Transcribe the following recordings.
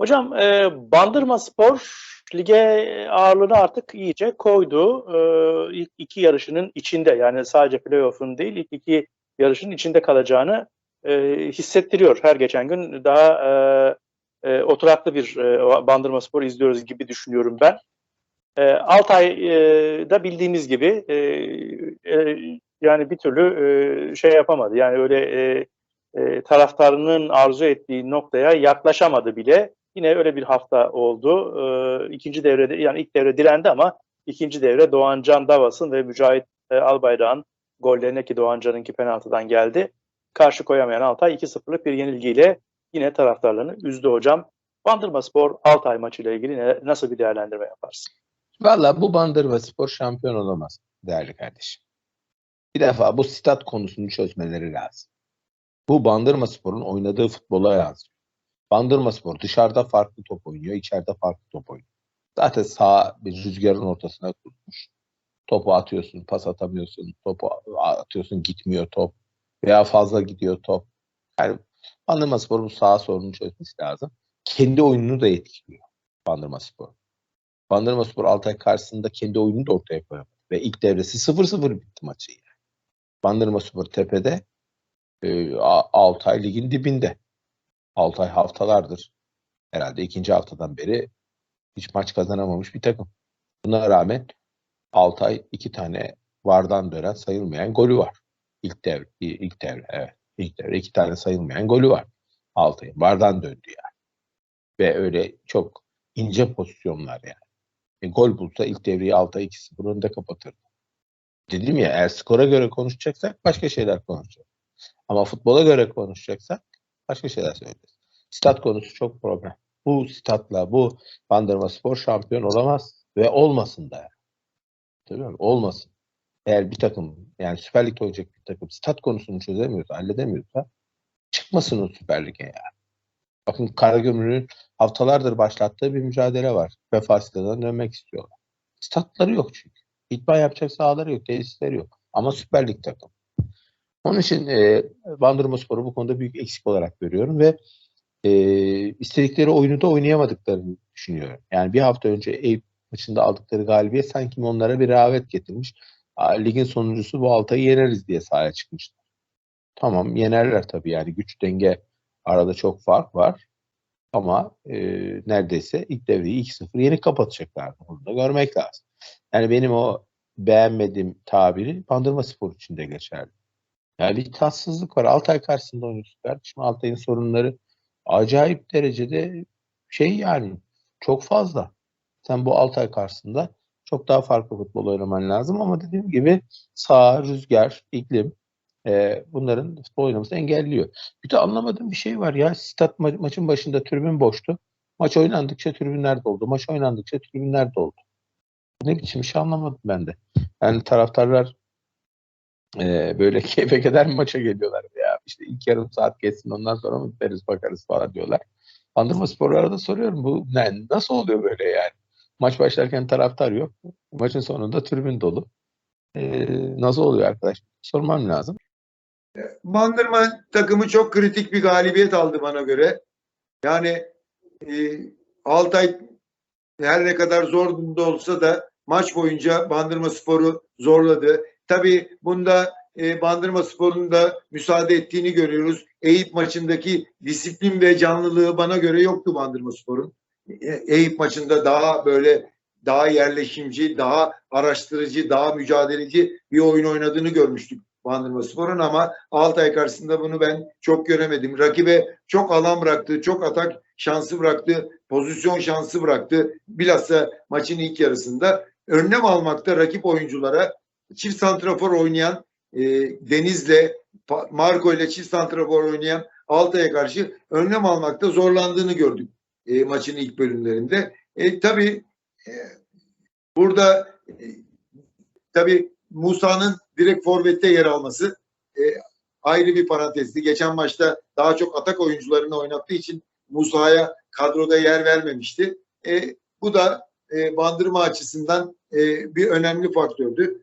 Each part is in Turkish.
Hocam e, Bandırma Spor lige ağırlığını artık iyice koydu. E, ilk iki yarışının içinde yani sadece playoff'un değil ilk iki yarışın içinde kalacağını e, hissettiriyor. Her geçen gün daha e, e, oturaklı bir e, Bandırma Spor izliyoruz gibi düşünüyorum ben. E, Altay'da bildiğimiz gibi e, e, yani bir türlü e, şey yapamadı. Yani öyle e, e, taraftarının arzu ettiği noktaya yaklaşamadı bile. Yine öyle bir hafta oldu. E, ikinci devrede yani ilk devre direndi ama ikinci devre Doğan Can Davas'ın ve Mücahit e, Albayrak'ın gollerine ki Doğan Can'ınki penaltıdan geldi. Karşı koyamayan Altay 2-0'lık bir yenilgiyle yine taraftarlarını üzdü hocam. Bandırma Spor Altay maçıyla ilgili ne, nasıl bir değerlendirme yaparsın? Valla bu Bandırma Spor şampiyon olamaz değerli kardeşim. Bir defa bu stat konusunu çözmeleri lazım. Bu Bandırma Spor'un oynadığı futbola yazıyor. Bandırma Spor dışarıda farklı top oynuyor, içeride farklı top oynuyor. Zaten sağ bir rüzgarın ortasına kurmuş. Topu atıyorsun, pas atamıyorsun, topu atıyorsun gitmiyor top veya fazla gidiyor top. Yani Bandırma Spor bu sağ sorunu çözmesi lazım. Kendi oyununu da etkiliyor Bandırma Spor. Bandırma Spor Altay karşısında kendi oyununu da ortaya koyamadı. Ve ilk devresi 0-0 bitti maçı yani. Bandırma Spor tepede e, Altay ligin dibinde. Altay haftalardır herhalde ikinci haftadan beri hiç maç kazanamamış bir takım. Buna rağmen Altay iki tane vardan dönen sayılmayan golü var. İlk devre, ilk devre evet. İlk devre iki tane sayılmayan golü var. Altay'ın vardan döndü yani. Ve öyle çok ince pozisyonlar yani. E, gol bulsa ilk devreyi Altay 2-0 önde kapatırdı. Dedim ya eğer skora göre konuşacaksak başka şeyler konuşacağız. Ama futbola göre konuşacaksak başka şeyler söyleyeceğiz. Stat konusu çok problem. Bu statla bu Bandırma Spor şampiyon olamaz ve olmasın da. Yani. Tabii mi? Olmasın. Eğer bir takım yani Süper Lig'de oynayacak bir takım stat konusunu çözemiyorsa, halledemiyorsa çıkmasın o Süper Lig'e yani. Bakın Karagümrük'ün haftalardır başlattığı bir mücadele var. Vefasıdan dönmek istiyorlar. Statları yok çünkü. İtman yapacak sahaları yok, tesisleri yok. Ama Süper Lig takım. Onun için e, Bandırma Spor'u bu konuda büyük eksik olarak görüyorum ve e, istedikleri oyunu da oynayamadıklarını düşünüyorum. Yani bir hafta önce Eyüp maçında aldıkları galibiyet sanki onlara bir rağbet getirmiş. Ligin sonuncusu bu Altay'ı yeneriz diye sahaya çıkmışlar. Tamam yenerler tabii yani güç denge arada çok fark var. Ama e, neredeyse ilk devreyi 2-0 yeni kapatacaklardı. Bunu da görmek lazım. Yani benim o beğenmediğim tabiri Bandırma Spor için de geçerli. Yani bir tatsızlık var. Altay karşısında oynuyorsun kardeşim. Altay'ın sorunları acayip derecede şey yani çok fazla. Sen bu Altay karşısında çok daha farklı futbol oynaman lazım ama dediğim gibi sağ, rüzgar, iklim e, bunların futbol oynamasını engelliyor. Bir de anlamadığım bir şey var ya. Stat ma- maçın başında tribün boştu. Maç oynandıkça tribünler doldu. Maç oynandıkça tribünler doldu. Ne biçim şey anlamadım ben de. Yani taraftarlar e, böyle keyfe keder maça geliyorlar ya işte ilk yarım saat geçsin ondan sonra mı gideriz bakarız falan diyorlar. Bandırma sporlara da soruyorum bu ne, nasıl oluyor böyle yani? Maç başlarken taraftar yok. Maçın sonunda tribün dolu. E, nasıl oluyor arkadaş? Sormam lazım. Bandırma takımı çok kritik bir galibiyet aldı bana göre. Yani e, Altay her ne kadar zor durumda olsa da maç boyunca Bandırma Spor'u zorladı. Tabii bunda e, Bandırma Spor'un da müsaade ettiğini görüyoruz. Eyüp maçındaki disiplin ve canlılığı bana göre yoktu Bandırma Spor'un. E, Eyüp maçında daha böyle daha yerleşimci, daha araştırıcı, daha mücadeleci bir oyun oynadığını görmüştük Bandırma Spor'un ama Altay karşısında bunu ben çok göremedim. Rakibe çok alan bıraktı, çok atak şansı bıraktı, pozisyon şansı bıraktı. Bilhassa maçın ilk yarısında önlem almakta rakip oyunculara çift santrafor oynayan e, Deniz'le Marco ile çift santrafor oynayan Altay'a karşı önlem almakta zorlandığını gördük e, maçın ilk bölümlerinde. E, tabii e, burada e, tabii Musa'nın direkt forvette yer alması e, ayrı bir parantezdi. Geçen maçta daha çok atak oyuncularını oynattığı için Musa'ya kadroda yer vermemişti. E, bu da e, bandırma açısından e, bir önemli faktördü.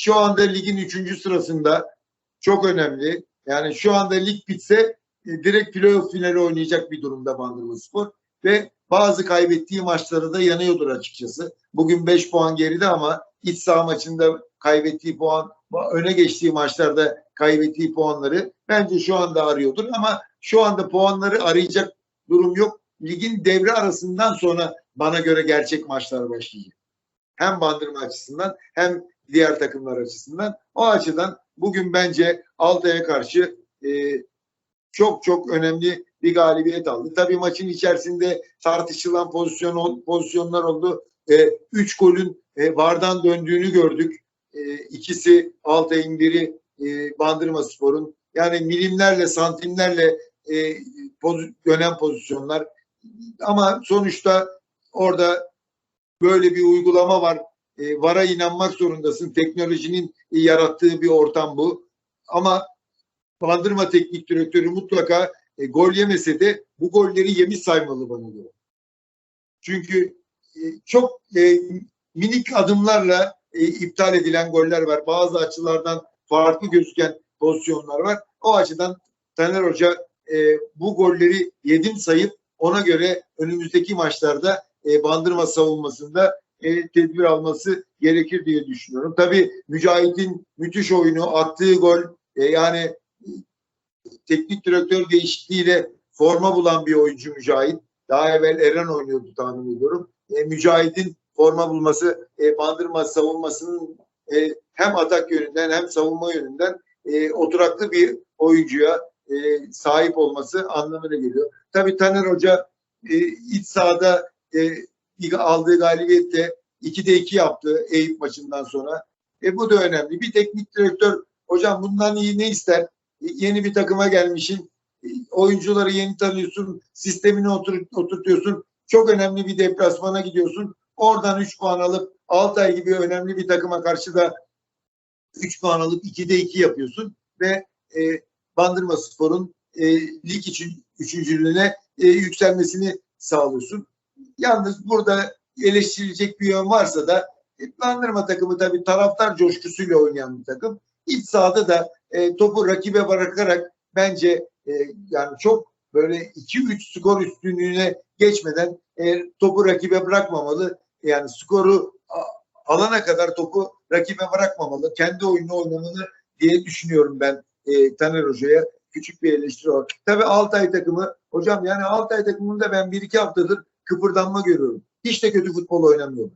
Şu anda ligin üçüncü sırasında çok önemli. Yani şu anda lig bitse e, direkt playoff finali oynayacak bir durumda Bandırma Spor. ve bazı kaybettiği maçları da yanıyordur açıkçası. Bugün 5 puan geride ama iç saha maçında kaybettiği puan, öne geçtiği maçlarda kaybettiği puanları bence şu anda arıyordur ama şu anda puanları arayacak durum yok. Ligin devre arasından sonra bana göre gerçek maçlar başlayacak. Hem bandırma açısından hem diğer takımlar açısından. O açıdan bugün bence Altay'a karşı e, çok çok önemli bir galibiyet aldı. Tabii maçın içerisinde tartışılan pozisyon pozisyonlar oldu. E, üç golün e, vardan döndüğünü gördük. E, ikisi Altay'ın biri e, Bandırma Spor'un. Yani milimlerle, santimlerle e, poz, dönen pozisyonlar. Ama sonuçta orada böyle bir uygulama var. E, VAR'a inanmak zorundasın. Teknolojinin yarattığı bir ortam bu. Ama Bandırma Teknik Direktörü mutlaka e, gol yemese de bu golleri yemiş saymalı bana göre. Çünkü e, çok e, minik adımlarla e, iptal edilen goller var. Bazı açılardan farklı gözüken pozisyonlar var. O açıdan Taner Hoca e, bu golleri yedim sayıp ona göre önümüzdeki maçlarda e, bandırma savunmasında e, tedbir alması gerekir diye düşünüyorum. Tabii Mücahit'in müthiş oyunu, attığı gol e, yani teknik direktör değişikliğiyle forma bulan bir oyuncu Mücahit. Daha evvel Eren oynuyordu tahmin ediyorum. E, Mücahit'in forma bulması e, bandırma savunmasının e, hem atak yönünden hem savunma yönünden e, oturaklı bir oyuncuya e, sahip olması anlamına geliyor. Tabii Taner Hoca e, iç sahada e, aldığı galibiyetle 2'de 2 yaptı Eyüp maçından sonra. E, bu da önemli. Bir teknik direktör hocam bundan iyi ne ister? yeni bir takıma gelmişsin. Oyuncuları yeni tanıyorsun. Sistemini otur, oturtuyorsun. Çok önemli bir deplasmana gidiyorsun. Oradan 3 puan alıp Altay gibi önemli bir takıma karşı da 3 puan alıp 2'de 2 yapıyorsun ve e, Bandırma Spor'un e, lig için üçüncülüğüne e, yükselmesini sağlıyorsun. Yalnız burada eleştirilecek bir yön varsa da e, Bandırma takımı tabii taraftar coşkusuyla oynayan bir takım. İç sahada da e, topu rakibe bırakarak bence e, yani çok böyle 2-3 skor üstünlüğüne geçmeden e, topu rakibe bırakmamalı. Yani skoru alana kadar topu rakibe bırakmamalı. Kendi oyunu oynamalı diye düşünüyorum ben e, Taner Hoca'ya. Küçük bir eleştiri var. Tabii Altay takımı hocam yani Altay takımında ben bir iki haftadır kıpırdanma görüyorum. Hiç de kötü futbol oynamıyor.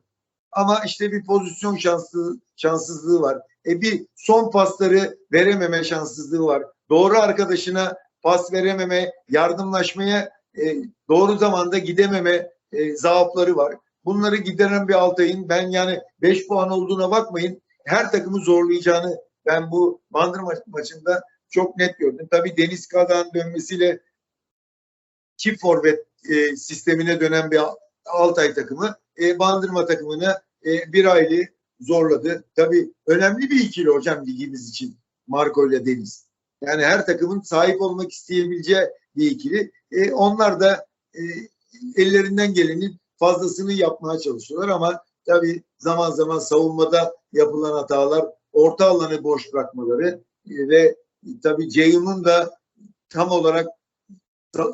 Ama işte bir pozisyon şanslı, şanssızlığı var. E bir son pasları verememe şanssızlığı var. Doğru arkadaşına pas verememe, yardımlaşmaya e, doğru zamanda gidememe e, zaafları var. Bunları gideren bir Altay'ın ben yani 5 puan olduğuna bakmayın. Her takımı zorlayacağını ben bu Bandırma maçında çok net gördüm. Tabii Deniz Kazan dönmesiyle çift forvet e, sistemine dönen bir Altay takımı e, Bandırma takımını e, bir aylık zorladı. Tabii önemli bir ikili hocam ligimiz için Marco ile Deniz. Yani her takımın sahip olmak isteyebileceği bir ikili. E, onlar da e, ellerinden gelenin fazlasını yapmaya çalışıyorlar ama tabii zaman zaman savunmada yapılan hatalar, orta alanı boş bırakmaları e, ve tabii Ceyhun'un da tam olarak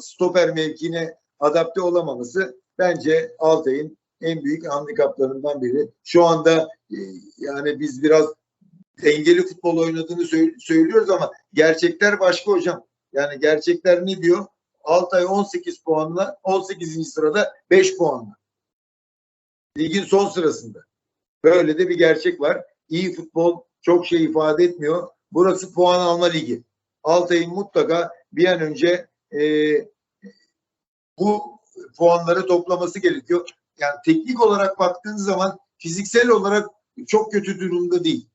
stoper mevkine adapte olamaması bence Altay'ın en büyük handikaplarından biri. Şu anda e, yani biz biraz dengeli futbol oynadığını söylüyoruz ama gerçekler başka hocam. Yani gerçekler ne diyor? Altay 18 puanla 18. sırada 5 puanla. Ligin son sırasında. Böyle de bir gerçek var. İyi futbol çok şey ifade etmiyor. Burası puan alma ligi. Altay'ın mutlaka bir an önce e, bu puanları toplaması gerekiyor yani teknik olarak baktığınız zaman fiziksel olarak çok kötü durumda değil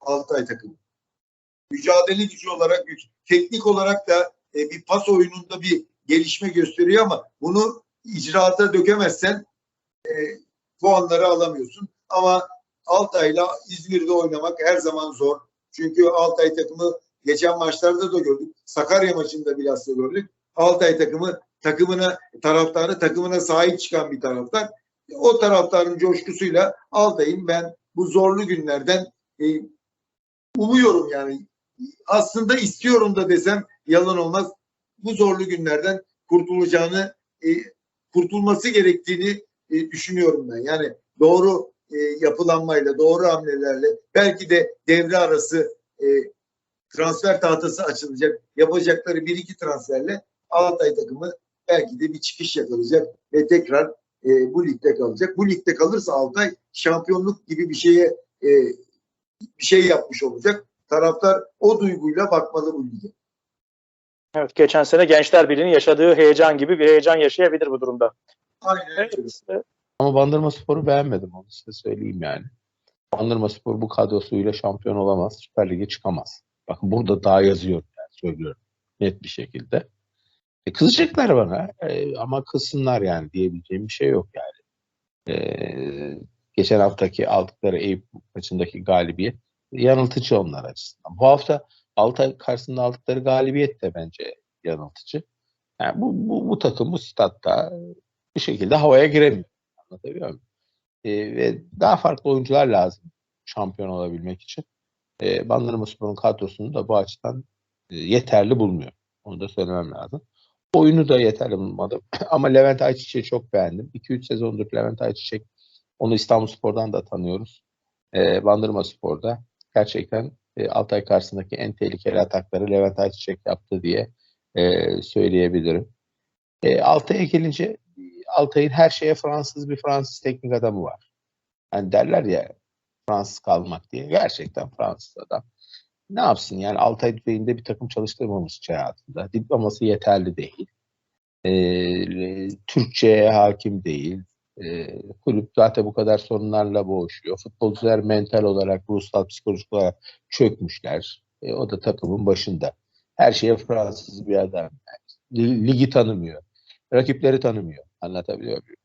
Altay takımı. Mücadele gücü olarak, teknik olarak da e, bir pas oyununda bir gelişme gösteriyor ama bunu icraata dökemezsen e, puanları alamıyorsun. Ama Altay'la İzmir'de oynamak her zaman zor. Çünkü Altay takımı geçen maçlarda da gördük. Sakarya maçında bilhassa gördük. Altay takımı takımına taraftarı takımına sahip çıkan bir taraftar o taraftarın coşkusuyla Altay'ın ben bu zorlu günlerden e, umuyorum yani. Aslında istiyorum da desem yalan olmaz. Bu zorlu günlerden kurtulacağını e, kurtulması gerektiğini e, düşünüyorum ben. Yani doğru e, yapılanmayla, doğru hamlelerle belki de devre arası e, transfer tahtası açılacak. Yapacakları bir iki transferle Altay takımı belki de bir çıkış yakalayacak ve tekrar e, bu ligde kalacak. Bu ligde kalırsa Altay şampiyonluk gibi bir şeye e, bir şey yapmış olacak. Taraftar o duyguyla bakmalı bu lige. Evet, geçen sene Gençler Birliği'nin yaşadığı heyecan gibi bir heyecan yaşayabilir bu durumda. Aynen. Evet, e, Ama Bandırma Spor'u beğenmedim onu size söyleyeyim yani. Bandırma Spor bu kadrosuyla şampiyon olamaz. Süper Lig'e çıkamaz. Bakın burada daha yazıyor yani söylüyorum. Net bir şekilde. E, kızacaklar bana e, ama kızsınlar yani diyebileceğim bir şey yok yani. E, geçen haftaki aldıkları Eyüp maçındaki galibiyet yanıltıcı onlar açısından. Bu hafta Altay karşısında aldıkları galibiyet de bence yanıltıcı. Yani bu, bu, bu takım bu statta bir şekilde havaya giremiyor. Anlatabiliyor muyum? E, ve daha farklı oyuncular lazım şampiyon olabilmek için. E, Bandırma Spor'un kadrosunu da bu açıdan e, yeterli bulmuyor. Onu da söylemem lazım. Oyunu da yeterli bulmadım. Ama Levent Ayçiçek'i çok beğendim. 2-3 sezondur Levent Ayçiçek onu İstanbul Spor'dan da tanıyoruz. E, Bandırma Spor'da gerçekten e, Altay karşısındaki en tehlikeli atakları Levent Ayçiçek yaptı diye e, söyleyebilirim. E, Altay'a gelince Altay'ın her şeye Fransız bir Fransız teknik adamı var. Yani derler ya Fransız kalmak diye. Gerçekten Fransız adam. Ne yapsın yani Altay düzeyinde bir takım çalıştırmamış hayatında. Diploması yeterli değil. E, Türkçe'ye hakim değil. E, kulüp zaten bu kadar sorunlarla boğuşuyor. Futbolcular mental olarak, ruhsal, psikolojik olarak çökmüşler. E, o da takımın başında. Her şeye Fransız bir adam. Ligi tanımıyor. Rakipleri tanımıyor. Anlatabiliyor muyum?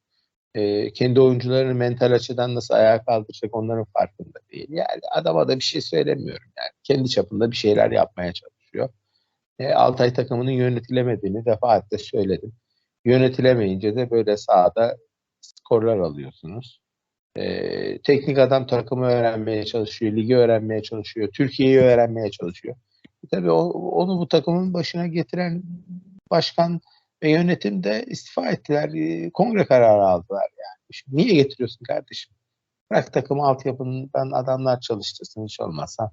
E, kendi oyuncularını mental açıdan nasıl ayağa kaldıracak onların farkında değil. Yani adama da bir şey söylemiyorum. Yani kendi çapında bir şeyler yapmaya çalışıyor. E, Altay takımının yönetilemediğini defaatle söyledim. Yönetilemeyince de böyle sahada skorlar alıyorsunuz. E, teknik adam takımı öğrenmeye çalışıyor, ligi öğrenmeye çalışıyor, Türkiye'yi öğrenmeye çalışıyor. E, tabii o, onu bu takımın başına getiren başkan ve yönetim de istifa ettiler. E, kongre kararı aldılar yani. Şimdi niye getiriyorsun kardeşim? Bırak takımı altyapından adamlar çalıştırsın hiç olmazsa.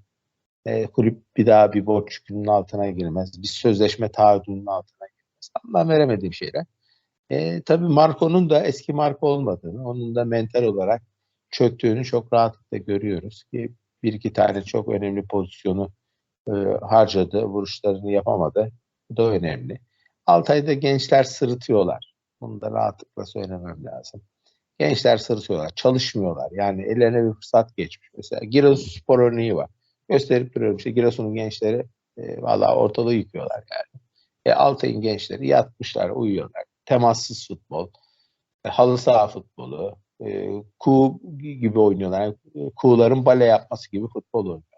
E, kulüp bir daha bir borç yükünün altına girmez. Bir sözleşme taahhüdünün altına girmez. Allah veremediğim şeyler. E, tabii Marco'nun da eski Marco olmadığını, onun da mental olarak çöktüğünü çok rahatlıkla görüyoruz ki bir iki tane çok önemli pozisyonu e, harcadı, vuruşlarını yapamadı. Bu da önemli. Altay'da gençler sırıtıyorlar. Bunu da rahatlıkla söylemem lazım. Gençler sırıtıyorlar, çalışmıyorlar. Yani ellerine bir fırsat geçmiş. Mesela Giresun spor örneği var. Gösterip duruyorum işte Giresun'un gençleri e, valla ortalığı yıkıyorlar yani. E, Altay'ın gençleri yatmışlar, uyuyorlar. Temassız futbol, e, halı saha futbolu, e, kuğu gibi oynuyorlar. Yani, e, kuğuların bale yapması gibi futbol oynuyorlar.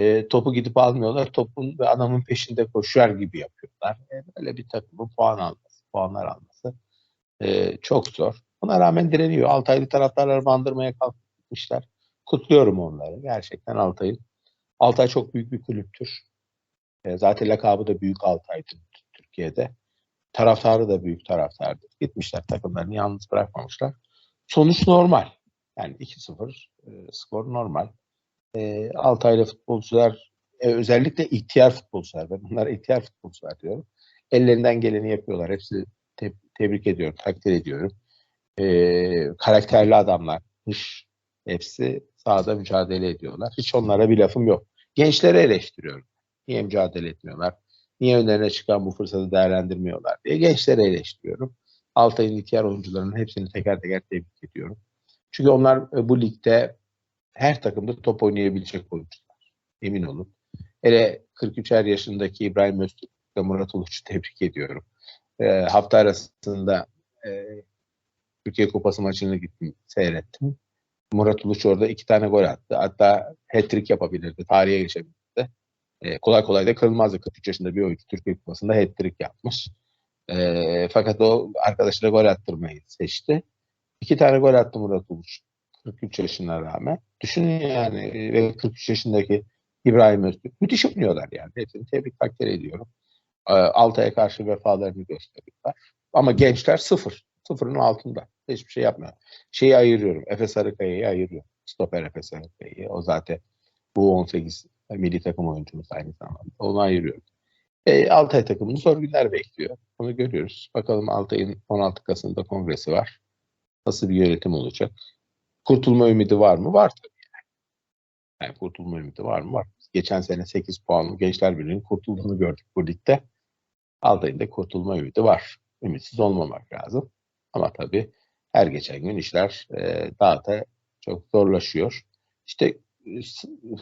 E, topu gidip almıyorlar. Topun ve adamın peşinde koşar gibi yapıyorlar. E, böyle bir takımın puan alması, puanlar alması e, çok zor. Buna rağmen direniyor. Altaylı taraftarlar bandırmaya kalkmışlar. Kutluyorum onları. Gerçekten Altay'ın. Altay çok büyük bir kulüptür. E, zaten lakabı da Büyük Altay'dır Türkiye'de. Taraftarı da büyük taraftardır. Gitmişler takımlarını yalnız bırakmamışlar. Sonuç normal. Yani 2-0 e, skor normal. E, Altaylı futbolcular e, özellikle ihtiyar futbolcular. Ben bunlara ihtiyar futbolcular diyorum. Ellerinden geleni yapıyorlar. Hepsi te- tebrik ediyorum, takdir ediyorum. E, karakterli adamlar. Hış, hepsi sahada mücadele ediyorlar. Hiç onlara bir lafım yok. Gençleri eleştiriyorum. Niye mücadele etmiyorlar? Niye önlerine çıkan bu fırsatı değerlendirmiyorlar diye gençleri eleştiriyorum. Altay'ın ihtiyar oyuncularının hepsini teker teker tebrik ediyorum. Çünkü onlar e, bu ligde her takımda top oynayabilecek oyuncular. Emin olun. Hele 43'er yaşındaki İbrahim Öztürk ve Murat Uluç'u tebrik ediyorum. E, hafta arasında e, Türkiye Kupası maçını gittim, seyrettim. Murat Uluç orada iki tane gol attı. Hatta hat-trick yapabilirdi. Tarihe geçebilirdi. E, kolay kolay da kırılmazdı. 43 yaşında bir oyuncu Türkiye Kupası'nda hat-trick yapmış. E, fakat o arkadaşına gol attırmayı seçti. İki tane gol attı Murat Uluç. 43 yaşına rağmen. Düşünün yani ve 43 yaşındaki İbrahim Öztürk. Müthiş oynuyorlar yani. Hepsini tebrik takdir ediyorum. E, Altay'a karşı vefalarını gösteriyorlar. Ama gençler sıfır. Sıfırın altında. Hiçbir şey yapmıyor. Şeyi ayırıyorum. Efe Sarıkaya'yı ayırıyorum. Stoper Efe Sarıkaya'yı. O zaten bu 18 milli takım oyuncumuz aynı zamanda. Onu ayırıyorum. E, Altay takımını zor günler bekliyor. Onu görüyoruz. Bakalım Altay'ın 16 Kasım'da kongresi var. Nasıl bir yönetim olacak? Kurtulma ümidi var mı? Var tabii. Yani kurtulma ümidi var mı? Var. Geçen sene 8 puanlı Gençler Birliği'nin kurtulduğunu gördük bu ligde. Altay'ın da kurtulma ümidi var. Ümitsiz olmamak lazım. Ama tabii her geçen gün işler e, daha da çok zorlaşıyor. İşte e,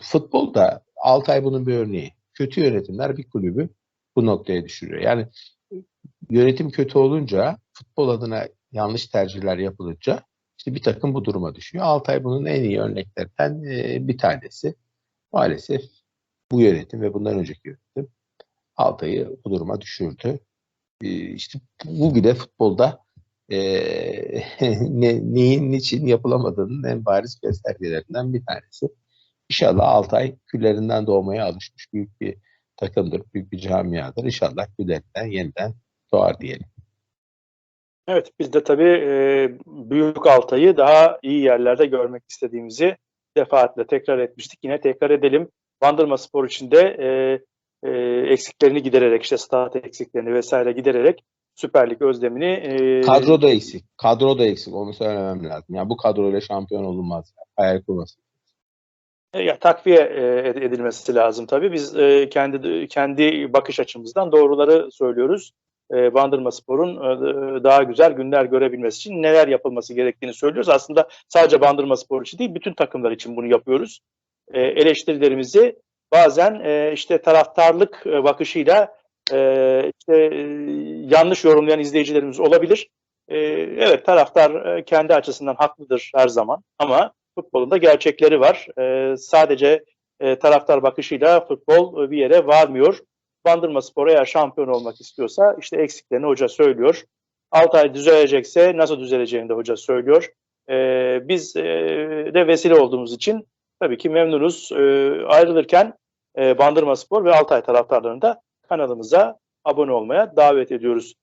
futbolda Altay bunun bir örneği. Kötü yönetimler bir kulübü bu noktaya düşürüyor. Yani e, yönetim kötü olunca, futbol adına yanlış tercihler yapılınca işte bir takım bu duruma düşüyor. Altay bunun en iyi örneklerinden e, bir tanesi. Maalesef bu yönetim ve bundan önceki yönetim Altay'ı bu duruma düşürdü. E, işte bu bile futbolda e, ne, neyin niçin yapılamadığının en bariz göstergelerinden bir tanesi. İnşallah Altay küllerinden doğmaya alışmış büyük bir takımdır, büyük bir camiadır. İnşallah küllerinden yeniden doğar diyelim. Evet biz de tabii e, Büyük Altay'ı daha iyi yerlerde görmek istediğimizi defaatle tekrar etmiştik. Yine tekrar edelim. Bandırma Spor için de e, e, eksiklerini gidererek işte stat eksiklerini vesaire gidererek Süper Lig özlemini e, Kadro da eksik. Kadro da eksik. Onu söylemem lazım. Yani bu kadroyla şampiyon olunmaz. Hayal kurmasın. E, Ya takviye e, ed- edilmesi lazım tabii. Biz e, kendi kendi bakış açımızdan doğruları söylüyoruz. E, Bandırma Spor'un e, daha güzel günler görebilmesi için neler yapılması gerektiğini söylüyoruz. Aslında sadece Bandırma Spor için değil, bütün takımlar için bunu yapıyoruz. E, eleştirilerimizi bazen e, işte taraftarlık e, bakışıyla e, işte e, yanlış yorumlayan izleyicilerimiz olabilir. E, evet taraftar e, kendi açısından haklıdır her zaman ama futbolun da gerçekleri var. Ee, sadece e, taraftar bakışıyla futbol e, bir yere varmıyor. Bandırma Spor eğer şampiyon olmak istiyorsa işte eksiklerini hoca söylüyor. Altay düzelecekse nasıl düzeleceğini de hoca söylüyor. Ee, biz e, de vesile olduğumuz için tabii ki memnunuz. Ee, ayrılırken e, Bandırma Spor ve Altay taraftarlarını da kanalımıza abone olmaya davet ediyoruz.